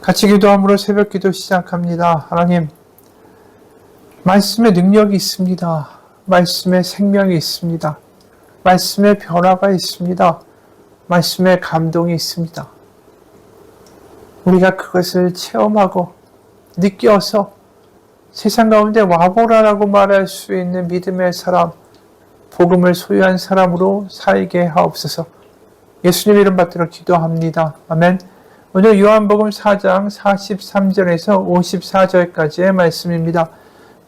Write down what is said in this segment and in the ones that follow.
같이 기도함으로 새벽 기도 시작합니다. 하나님, 말씀의 능력이 있습니다. 말씀의 생명이 있습니다. 말씀의 변화가 있습니다. 말씀의 감동이 있습니다. 우리가 그것을 체험하고 느껴서 세상 가운데 와보라라고 말할 수 있는 믿음의 사람, 복음을 소유한 사람으로 살게 하옵소서. 예수님 이름 받들어 기도합니다. 아멘. 오늘 요한복음 4장 43절에서 54절까지의 말씀입니다.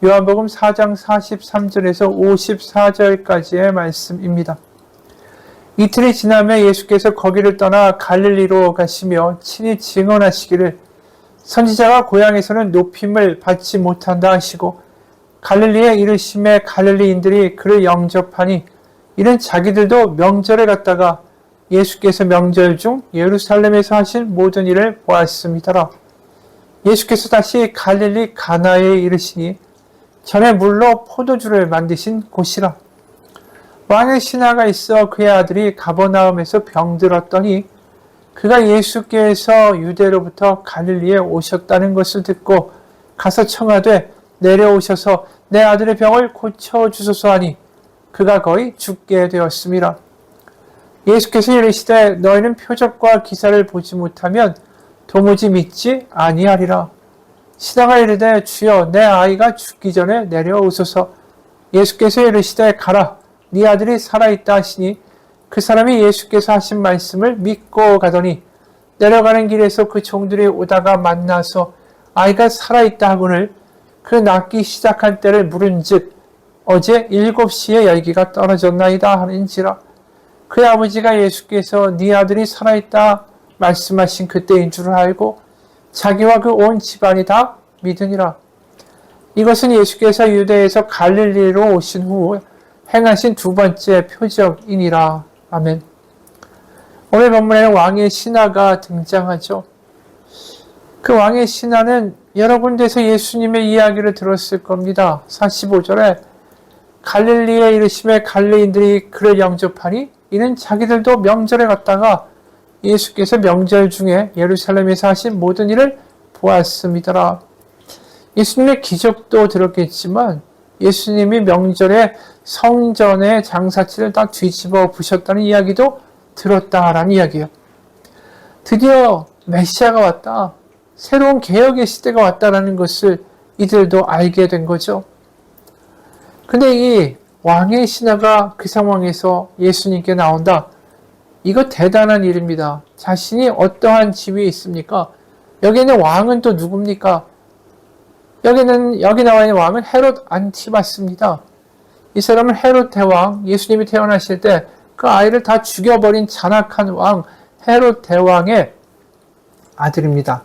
요한복음 4장 43절에서 54절까지의 말씀입니다. 이틀이 지나며 예수께서 거기를 떠나 갈릴리로 가시며 친히 증언하시기를 선지자가 고향에서는 높임을 받지 못한다 하시고 갈릴리에 이르심에 갈릴리인들이 그를 영접하니 이는 자기들도 명절에 갔다가 예수께서 명절 중 예루살렘에서 하신 모든 일을 보았습니다라. 예수께서 다시 갈릴리 가나에 이르시니 전에 물로 포도주를 만드신 곳이라. 왕의 신하가 있어 그의 아들이 가버나움에서 병들었더니 그가 예수께서 유대로부터 갈릴리에 오셨다는 것을 듣고 가서 청하되 내려오셔서 내 아들의 병을 고쳐 주소서 하니 그가 거의 죽게 되었습니다. 예수께서 이르시되 너희는 표적과 기사를 보지 못하면 도무지 믿지 아니하리라. 신하가 이르되 주여 내 아이가 죽기 전에 내려오소서. 예수께서 이르시되 가라 네 아들이 살아있다 하시니 그 사람이 예수께서 하신 말씀을 믿고 가더니 내려가는 길에서 그 종들이 오다가 만나서 아이가 살아있다 하거늘 그 낳기 시작한 때를 물은즉 어제 일곱 시에 열기가 떨어졌나이다 하는지라 그의 아버지가 예수께서 네 아들이 살아있다 말씀하신 그때인 줄 알고 자기와 그 온 집안이 다 믿으니라. 이것은 예수께서 유대에서 갈릴리로 오신 후 행하신 두 번째 표적이니라. 아멘. 오늘 본문에는 왕의 신하가 등장하죠. 그 왕의 신하는 여러 군데서 예수님의 이야기를 들었을 겁니다. 45절에 갈릴리에 이르심에 갈릴리인들이 그를 영접하니 이는 자기들도 명절에 갔다가 예수께서 명절 중에 예루살렘에서 하신 모든 일을 보았습니다. 예수님의 기적도 들었겠지만 예수님이 명절에 성전의 장사치를 딱 뒤집어 부셨다는 이야기도 들었다라는 이야기예요. 드디어 메시아가 왔다. 새로운 개혁의 시대가 왔다라는 것을 이들도 알게 된 거죠. 근데 이 왕의 신하가 그 상황에서 예수님께 나온다. 이거 대단한 일입니다. 자신이 어떠한 지위에 있습니까? 여기는 왕은 또 누굽니까? 여기는 여기 나와 있는 왕은 헤롯 안티바스입니다. 이 사람은 헤롯 대왕, 예수님이 태어나실 때 그 아이를 다 죽여버린 잔악한 왕 헤롯 대왕의 아들입니다.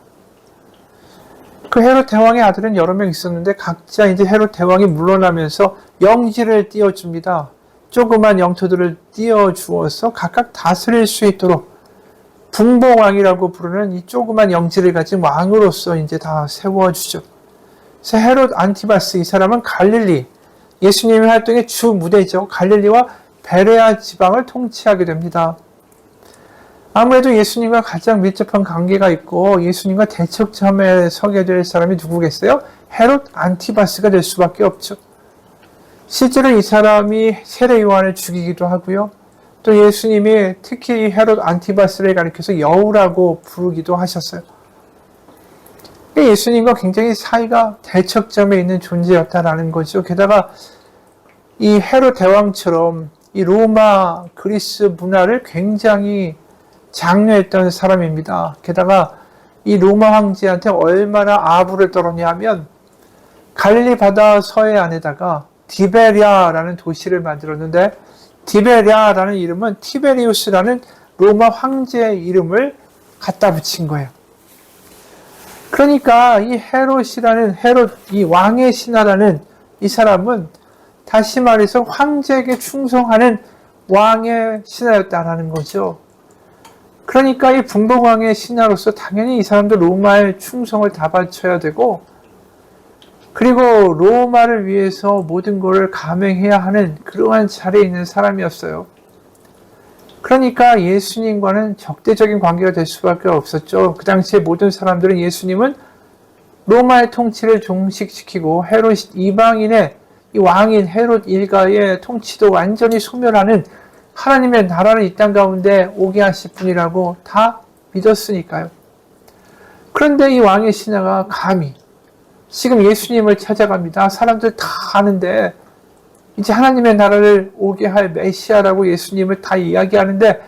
그 헤롯 대왕의 아들은 여러 명 있었는데 각자 이제 헤롯 대왕이 물러나면서 영지를 띄워줍니다. 조그만 영토들을 띄워주어서 각각 다스릴 수 있도록 분봉왕이라고 부르는 이 조그만 영지를 가진 왕으로서 이제 다 세워주죠. 그래서 헤롯 안티바스 이 사람은 갈릴리, 예수님의 활동의 주 무대죠. 갈릴리와 베레아 지방을 통치하게 됩니다. 아무래도 예수님과 가장 밀접한 관계가 있고 예수님과 대척점에 서게 될 사람이 누구겠어요? 헤롯 안티바스가 될 수밖에 없죠. 실제로 이 사람이 세례 요한을 죽이기도 하고요. 또 예수님이 특히 헤롯 안티바스를 가리켜서 여우라고 부르기도 하셨어요. 예수님과 굉장히 사이가 대척점에 있는 존재였다라는 거죠. 게다가 이 헤롯 대왕처럼 이 로마 그리스 문화를 굉장히 장려했던 사람입니다. 게다가 이 로마 황제한테 얼마나 아부를 떨었냐면 갈릴리 바다 서해안에다가 디베리아라는 도시를 만들었는데 디베리아라는 이름은 티베리우스라는 로마 황제의 이름을 갖다 붙인 거예요. 그러니까 이 헤롯이라는 헤롯 이 왕의 신하라는 이 사람은 다시 말해서 황제에게 충성하는 왕의 신하였다라는 거죠. 그러니까 이 분봉왕의 신하로서 당연히 이 사람도 로마에 충성을 다 바쳐야 되고 그리고 로마를 위해서 모든 것을 감행해야 하는 그러한 자리에 있는 사람이었어요. 그러니까 예수님과는 적대적인 관계가 될 수밖에 없었죠. 그 당시에 모든 사람들은 예수님은 로마의 통치를 종식시키고 헤롯 이방인의 이 왕인 헤롯 일가의 통치도 완전히 소멸하는 하나님의 나라를 이땅 가운데 오게 하실 분이라고 다 믿었으니까요. 그런데 이 왕의 신하가 감히 지금 예수님을 찾아갑니다. 사람들 다 아는데 이제 하나님의 나라를 오게 할 메시아라고 예수님을 다 이야기하는데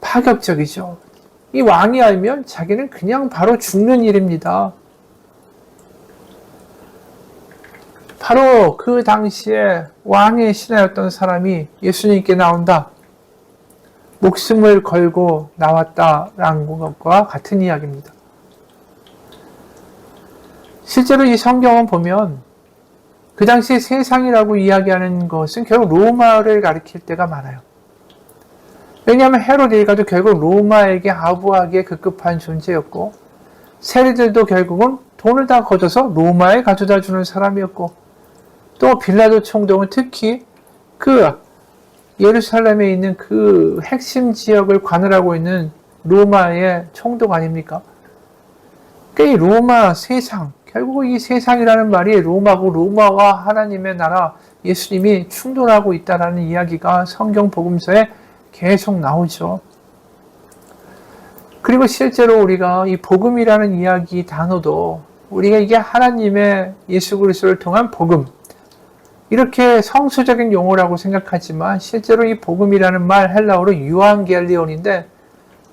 파격적이죠. 이 왕이 알면 자기는 그냥 바로 죽는 일입니다. 바로 그 당시에 왕의 신하였던 사람이 예수님께 나온다. 목숨을 걸고 나왔다라는 것과 같은 이야기입니다. 실제로 이 성경을 보면 그 당시 세상이라고 이야기하는 것은 결국 로마를 가리킬 때가 많아요. 왜냐하면 헤롯 일가도 결국 로마에게 아부하게 급급한 존재였고 세리들도 결국은 돈을 다 걷어서 로마에 가져다 주는 사람이었고 또 빌라도 총독은 특히 그 예루살렘에 있는 그 핵심 지역을 관할하고 있는 로마의 총독 아닙니까? 그러니까 이 로마 세상, 결국 이 세상이라는 말이 로마고 로마와 하나님의 나라 예수님이 충돌하고 있다라는 이야기가 성경 복음서에 계속 나오죠. 그리고 실제로 우리가 이 복음이라는 이야기 단어도 우리가 이게 하나님의 예수 그리스도를 통한 복음 이렇게 성수적인 용어라고 생각하지만 실제로 이 복음이라는 말 헬라어로 유앙겔리온인데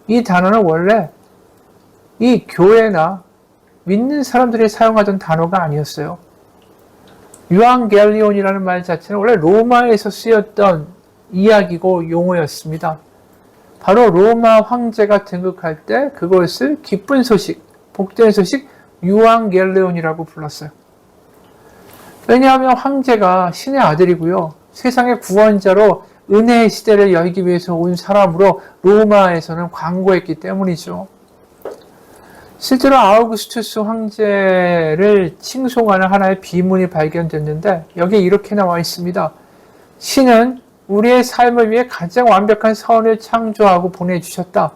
이 단어는 원래 이 교회나 믿는 사람들이 사용하던 단어가 아니었어요. 유앙겔리온이라는 말 자체는 원래 로마에서 쓰였던 이야기고 용어였습니다. 바로 로마 황제가 등극할 때 그것을 기쁜 소식, 복된 소식 유앙겔리온이라고 불렀어요. 왜냐하면 황제가 신의 아들이고요. 세상의 구원자로 은혜의 시대를 열기 위해서 온 사람으로 로마에서는 광고했기 때문이죠. 실제로 아우구스투스 황제를 칭송하는 하나의 비문이 발견됐는데 여기에 이렇게 나와 있습니다. 신은 우리의 삶을 위해 가장 완벽한 선을 창조하고 보내주셨다.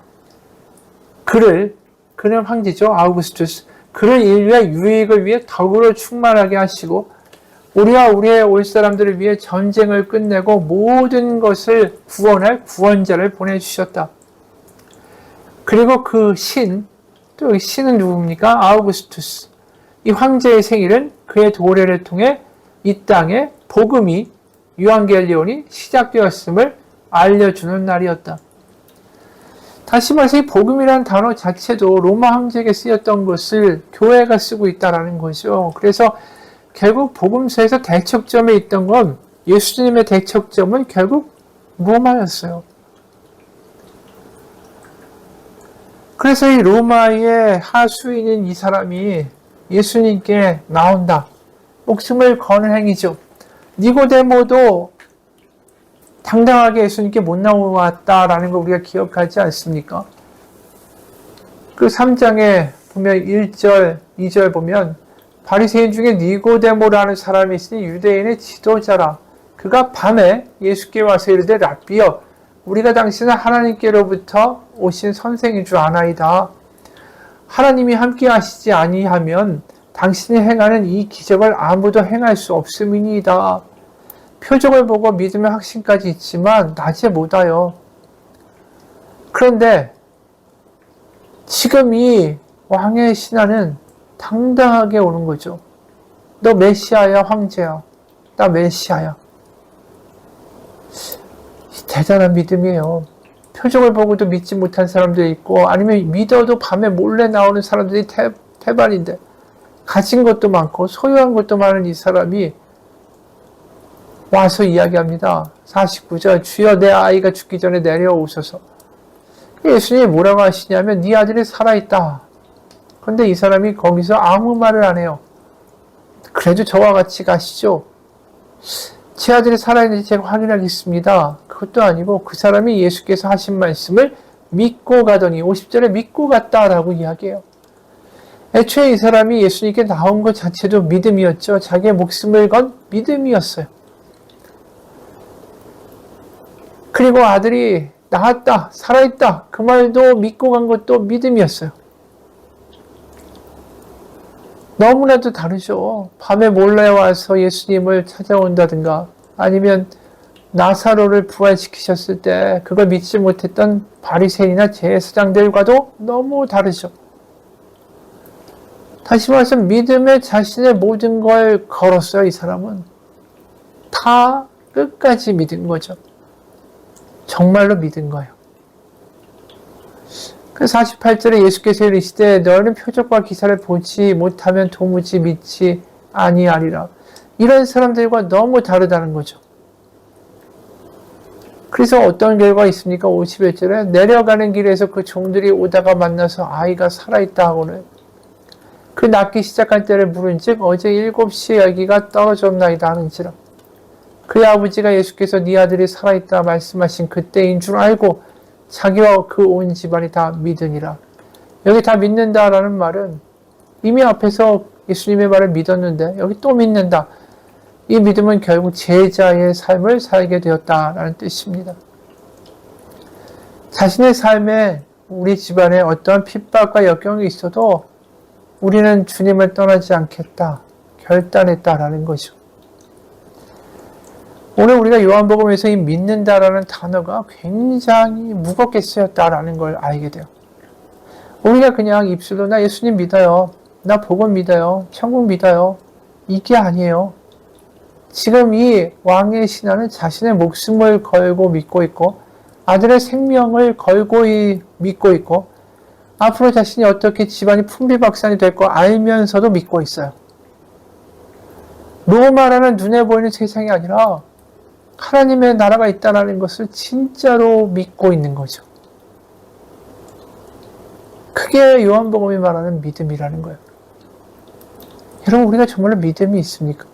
그를, 그는 황제죠. 아우구스투스. 그를 인류의 유익을 위해 덕으로 충만하게 하시고 우리와 우리의 올 사람들을 위해 전쟁을 끝내고 모든 것을 구원할 구원자를 보내주셨다. 그리고 그 신, 또 신은 누굽니까? 아우구스투스. 이 황제의 생일은 그의 도래를 통해 이 땅에 복음이 유한겔리온이 시작되었음을 알려주는 날이었다. 다시 말해서 이 복음이라는 단어 자체도 로마 황제에게 쓰였던 것을 교회가 쓰고 있다라는 거죠. 그래서 결국 복음서에서 대척점에 있던 건 예수님의 대척점은 결국 로마였어요. 그래서 이 로마의 하수인인 이 사람이 예수님께 나온다. 목숨을 거는 행위죠. 니고데모도 당당하게 예수님께 못 나왔다라는 걸 우리가 기억하지 않습니까? 그 3장에 보면 1절, 2절 보면 바리새인 중에 니고데모라는 사람이 있으니 유대인의 지도자라. 그가 밤에 예수께 와서 이르되 랍비여 우리가 당신은 하나님께로부터 오신 선생인 줄 아나이다. 하나님이 함께 하시지 아니하면 당신이 행하는 이 기적을 아무도 행할 수 없음이니이다. 표적을 보고 믿음의 확신까지 있지만 낮에 못하여. 그런데 지금 이 왕의 신하는 당당하게 오는 거죠. 너 메시아야, 황제야. 나 메시아야. 대단한 믿음이에요. 표적을 보고도 믿지 못한 사람도 있고, 아니면 믿어도 밤에 몰래 나오는 사람들이 태, 태반인데, 가진 것도 많고, 소유한 것도 많은 이 사람이 와서 이야기합니다. 49절, 주여 내 아이가 죽기 전에 내려오셔서. 예수님이 뭐라고 하시냐면, 네 아들이 살아있다. 근데 이 사람이 거기서 아무 말을 안 해요. 그래도 저와 같이 가시죠. 제 아들이 살아있는지 제가 확인하겠습니다. 그것도 아니고 그 사람이 예수께서 하신 말씀을 믿고 가더니 50절에 믿고 갔다라고 이야기해요. 애초에 이 사람이 예수님께 나온 것 자체도 믿음이었죠. 자기의 목숨을 건 믿음이었어요. 그리고 아들이 나았다, 살아있다. 그 말도 믿고 간 것도 믿음이었어요. 너무나도 다르죠. 밤에 몰래 와서 예수님을 찾아온다든가 아니면 나사로를 부활시키셨을 때 그걸 믿지 못했던 바리새인이나 제사장들과도 너무 다르죠. 다시 말해서 믿음에 자신의 모든 걸 걸었어요, 이 사람은. 다 끝까지 믿은 거죠. 정말로 믿은 거예요. 그 48절에 예수께서 이르시되 너는 표적과 기사를 보지 못하면 도무지 믿지 아니하리라. 이런 사람들과 너무 다르다는 거죠. 그래서 어떤 결과가 있습니까? 51절에 내려가는 길에서 그 종들이 오다가 만나서 아이가 살아있다 하고는 그 낳기 시작할 때를 물은즉 어제 7시에 아기가 떨어졌나이다 하는지라 그의 아버지가 예수께서 네 아들이 살아있다 말씀하신 그때인 줄 알고 자기와 그 온 집안이 다 믿으니라. 여기 다 믿는다라는 말은 이미 앞에서 예수님의 말을 믿었는데 여기 또 믿는다. 이 믿음은 결국 제자의 삶을 살게 되었다라는 뜻입니다. 자신의 삶에 우리 집안에 어떠한 핍박과 역경이 있어도 우리는 주님을 떠나지 않겠다. 결단했다라는 거죠. 오늘 우리가 요한복음에서 이 믿는다라는 단어가 굉장히 무겁게 쓰였다라는 걸 알게 돼요. 우리가 그냥 입술로 나 예수님 믿어요. 나 복음 믿어요. 천국 믿어요. 이게 아니에요. 지금 이 왕의 신하는 자신의 목숨을 걸고 믿고 있고 아들의 생명을 걸고 믿고 있고 앞으로 자신이 어떻게 집안이 풍비박산이 될 거 알면서도 믿고 있어요. 로마라는 눈에 보이는 세상이 아니라 하나님의 나라가 있다는 것을 진짜로 믿고 있는 거죠. 그게 요한복음이 말하는 믿음이라는 거예요. 여러분 우리가 정말로 믿음이 있습니까?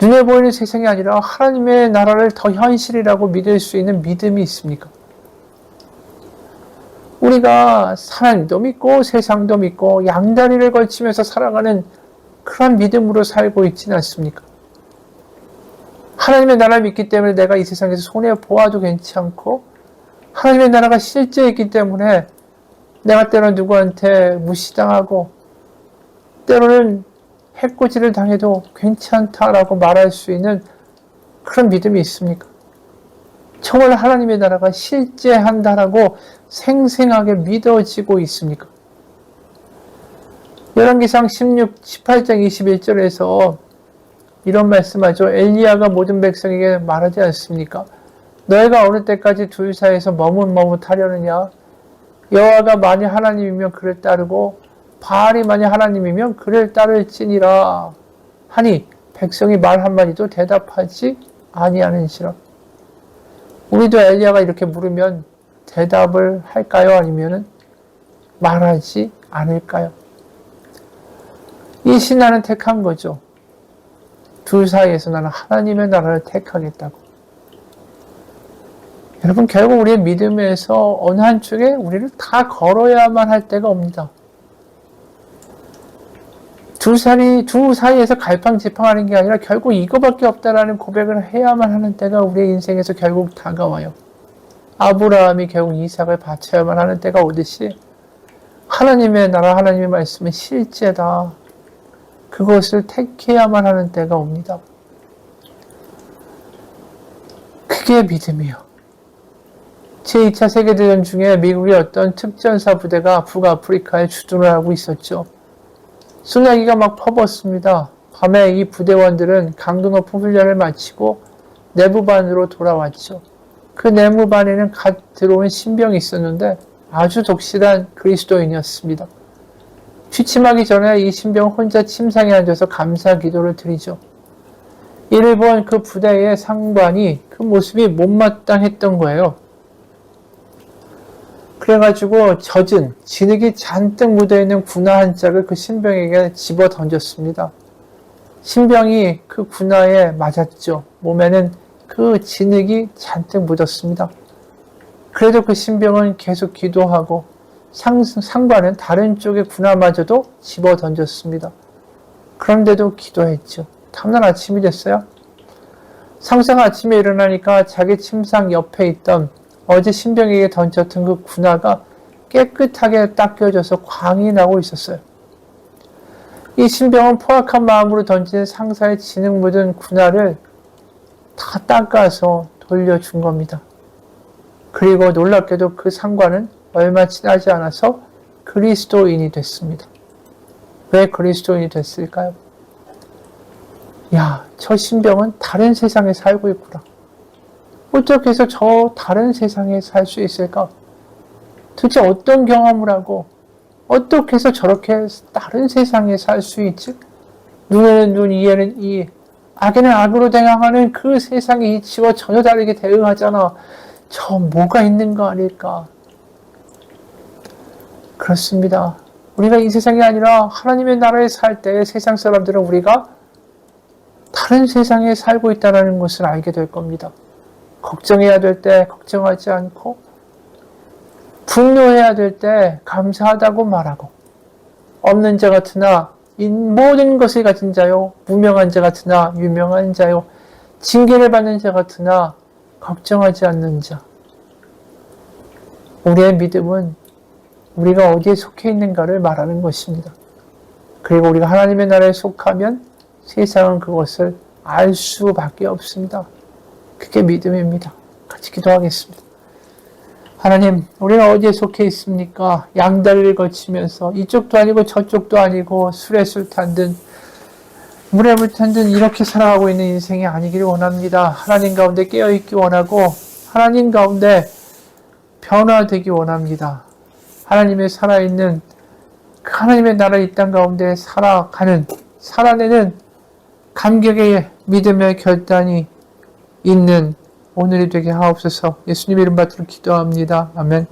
눈에 보이는 세상이 아니라 하나님의 나라를 더 현실이라고 믿을 수 있는 믿음이 있습니까? 우리가 하나님도 믿고 세상도 믿고 양다리를 걸치면서 살아가는 그런 믿음으로 살고 있지는 않습니까? 하나님의 나라를 믿기 때문에 내가 이 세상에서 손해 보아도 괜찮고 하나님의 나라가 실제 있기 때문에 내가 때로 누구한테 무시당하고 때로는 해코지를 당해도 괜찮다라고 말할 수 있는 그런 믿음이 있습니까? 정말 하나님의 나라가 실제한다라고 생생하게 믿어지고 있습니까? 열왕기상 16, 18장 21절에서 이런 말씀하죠. 엘리야가 모든 백성에게 말하지 않습니까? 너희가 어느 때까지 둘 사이에서 머뭇머뭇하려느냐? 여호와가 만일 하나님이면 그를 따르고 바알이 만일 하나님이면 그를 따를지니라 하니 백성이 말 한마디도 대답하지 아니하는시라. 우리도 엘리야가 이렇게 물으면 대답을 할까요? 아니면은 말하지 않을까요? 이 신하는 택한 거죠. 둘 사이에서 나는 하나님의 나라를 택하겠다고. 여러분, 결국 우리의 믿음에서 어느 한쪽에 우리를 다 걸어야만 할 때가 옵니다. 두 사이, 두 사이에서 갈팡질팡하는 게 아니라 결국 이거밖에 없다라는 고백을 해야만 하는 때가 우리의 인생에서 결국 다가와요. 아브라함이 결국 이삭을 바쳐야만 하는 때가 오듯이 하나님의 나라, 하나님의 말씀은 실제다. 그것을 택해야만 하는 때가 옵니다. 그게 믿음이요. 제2차 세계대전 중에 미국의 어떤 특전사 부대가 북아프리카에 주둔을 하고 있었죠. 소나기가 막 퍼붓습니다. 밤에 이 부대원들은 강도 높은 훈련을 마치고 내부반으로 돌아왔죠. 그 내무반에는 갓 들어온 신병이 있었는데 아주 독실한 그리스도인이었습니다. 취침하기 전에 이 신병 혼자 침상에 앉아서 감사 기도를 드리죠. 이를 본 그 부대의 상관이 그 모습이 못마땅했던 거예요. 그래가지고 젖은 진흙이 잔뜩 묻어있는 군화 한 짝을 그 신병에게 집어 던졌습니다. 신병이 그 군화에 맞았죠. 몸에는 그 진흙이 잔뜩 묻었습니다. 그래도 그 신병은 계속 기도하고 상, 상관은 다른 쪽의 군화마저도 집어 던졌습니다. 그런데도 기도했죠. 다음날 아침이 됐어요. 상상 아침에 일어나니까 자기 침상 옆에 있던 어제 신병에게 던졌던 그 군화가 깨끗하게 닦여져서 광이 나고 있었어요. 이 신병은 포악한 마음으로 던진 상사의 진흙 묻은 군화를 다 닦아서 돌려준 겁니다. 그리고 놀랍게도 그 상관은 얼마 지나지 않아서 그리스도인이 됐습니다. 왜 그리스도인이 됐을까요? 야, 저 신병은 다른 세상에 살고 있구나. 어떻게 해서 저 다른 세상에 살 수 있을까? 도대체 어떤 경험을 하고 어떻게 해서 저렇게 다른 세상에 살 수 있지? 눈에는 눈, 이에는 이, 악에는 악으로 대항하는 그 세상의 이치와 전혀 다르게 대응하잖아. 저 뭐가 있는 거 아닐까? 그렇습니다. 우리가 이 세상이 아니라 하나님의 나라에 살 때 세상 사람들은 우리가 다른 세상에 살고 있다는 것을 알게 될 겁니다. 걱정해야 될 때 걱정하지 않고 분노해야 될 때 감사하다고 말하고 없는 자 같으나 이 모든 것을 가진 자요 무명한 자 같으나 유명한 자요 징계를 받는 자 같으나 걱정하지 않는 자 우리의 믿음은 우리가 어디에 속해 있는가를 말하는 것입니다. 그리고 우리가 하나님의 나라에 속하면 세상은 그것을 알 수밖에 없습니다. 그게 믿음입니다. 같이 기도하겠습니다. 하나님, 우리가 어디에 속해 있습니까? 양다리를 거치면서 이쪽도 아니고 저쪽도 아니고 술에 술 탄 듯, 물에 물 탄 듯 이렇게 살아가고 있는 인생이 아니기를 원합니다. 하나님 가운데 깨어있기 원하고 하나님 가운데 변화되기 원합니다. 하나님의 살아있는 그 하나님의 나라 이 땅 가운데 살아가는 살아내는 감격의 믿음의 결단이 있는 오늘이 되게 하옵소서 예수님 이름 받들어 기도합니다. 아멘.